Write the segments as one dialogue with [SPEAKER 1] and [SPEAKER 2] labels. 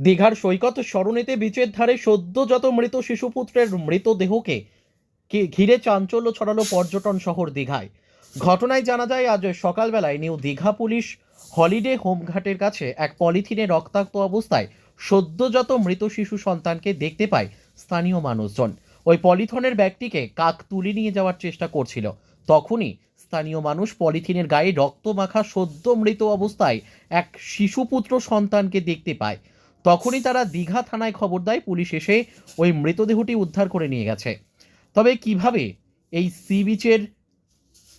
[SPEAKER 1] দীঘার সৈকত সরণিতে বিচের ধারে সদ্যজাত মৃত শিশুপুত্রের মৃতদেহকে ঘিরে চাঞ্চল্য ছড়ালো পর্যটন শহর দীঘায়। ঘটনায় জানা যায়, আজ সকালবেলায় নিউ দীঘা পুলিশ হলিডে হোমঘাটের কাছে এক পলিথিনে রক্তাক্ত অবস্থায় সদ্যজাত মৃত শিশু সন্তানকে দেখতে পায় স্থানীয় মানুষজন। ওই পলিথনের ব্যাগটিকে কাক তুলে নিয়ে যাওয়ার চেষ্টা করছিল। তখনই স্থানীয় মানুষ পলিথিনের গায়ে রক্ত মাখা সদ্য মৃত অবস্থায় এক শিশুপুত্র সন্তানকে দেখতে পায়। তখনই তারা দীঘা থানায় খবর দেয়, পুলিশ এসে ওই মৃতদেহটি উদ্ধার করে নিয়ে গেছে। তবে কীভাবে এই সি বিচের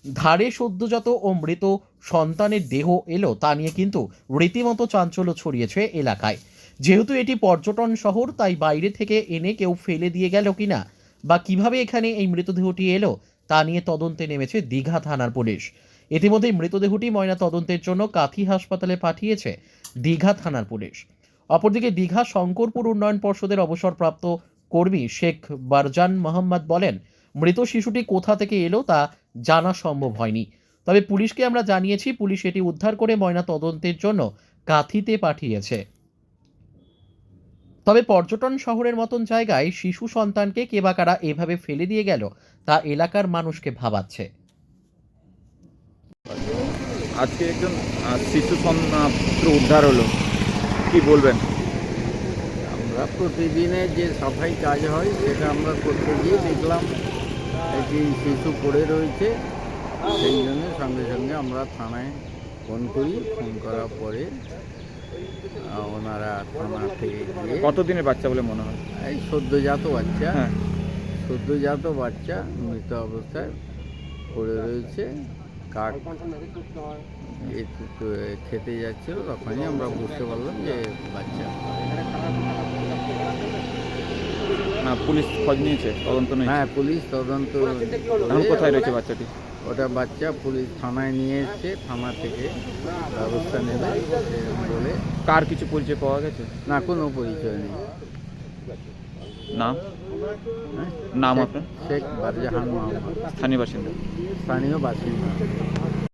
[SPEAKER 1] ধারে সদ্যজাত ও মৃত সন্তানের দেহ এলো তা নিয়ে কিন্তু রীতিমতো চাঞ্চল্য ছড়িয়েছে এলাকায়। যেহেতু এটি পর্যটন শহর, তাই বাইরে থেকে এনে কেউ ফেলে দিয়ে গেল কিনা বা কীভাবে এখানে এই মৃতদেহটি এলো তা নিয়ে তদন্তে নেমেছে দীঘা থানার পুলিশ। ইতিমধ্যে মৃতদেহটি ময়না তদন্তের জন্য কাথি হাসপাতালে পাঠিয়েছে দীঘা থানার পুলিশ। অপরদিকে দীঘা শঙ্করপুর উন্নয়ন পর্ষদের অবসরপ্রাপ্ত কর্মী শেখ বারজান মোহাম্মদ বলেন মৃত শিশুটি কোথা থেকে এলো তা জানা সম্ভব হয়নি। তবে পুলিশকে আমরা জানিয়েছি পুলিশ এটি উদ্ধার করে ময়না তদন্তের জন্য কাথিতে পাঠিয়েছে। তবে পর্যটন শহরের মতন জায়গায় শিশু সন্তানকে কে বা কারা এভাবে ফেলে দিয়ে গেল তা এলাকার মানুষকে ভাবাচ্ছে।
[SPEAKER 2] আজকে একজন শিশু সন- আহ, পুত্র উদ্ধার হলো। কি বলবেন?
[SPEAKER 3] আমরা প্রতিদিনে যে সাফাই কাজ হয় সেটা আমরা করতে গিয়ে দেখলাম একটি শিশু পড়ে রয়েছে। সেই জন্য সঙ্গে সঙ্গে আমরা থানায় ফোন করি। ফোন করার পরে ওনারা থানা থেকে গিয়ে
[SPEAKER 2] কতদিনের বাচ্চা বলে মনে হয়?
[SPEAKER 3] এই সদ্যজাত বাচ্চা।
[SPEAKER 2] হ্যাঁ।
[SPEAKER 3] সদ্যজাত বাচ্চা মৃত অবস্থায় পড়ে রয়েছে। কাক খেতে যাচ্ছিল তখনই আমরা বুঝতে পারলাম যে বাচ্চা।
[SPEAKER 2] না পুলিশ খোঁজ নিয়েছে তদন্ত নেই
[SPEAKER 3] হ্যাঁ পুলিশ তদন্ত
[SPEAKER 2] কোথায় রয়েছে বাচ্চাটি?
[SPEAKER 3] ওটা বাচ্চা পুলিশ থানায় নিয়ে এসছে থানা থেকে ব্যবস্থা নেবে বলে।
[SPEAKER 2] কার কিছু পরিচয় পাওয়া গেছে?
[SPEAKER 3] না কোনো পরিচয় নেই।
[SPEAKER 2] নাম?
[SPEAKER 3] হ্যাঁ?
[SPEAKER 2] নাম আপনার?
[SPEAKER 3] শেখ বারজাহান মোহাম্মদ।
[SPEAKER 2] স্থানীয় বাসিন্দা?
[SPEAKER 3] স্থানীয় বাসিন্দা।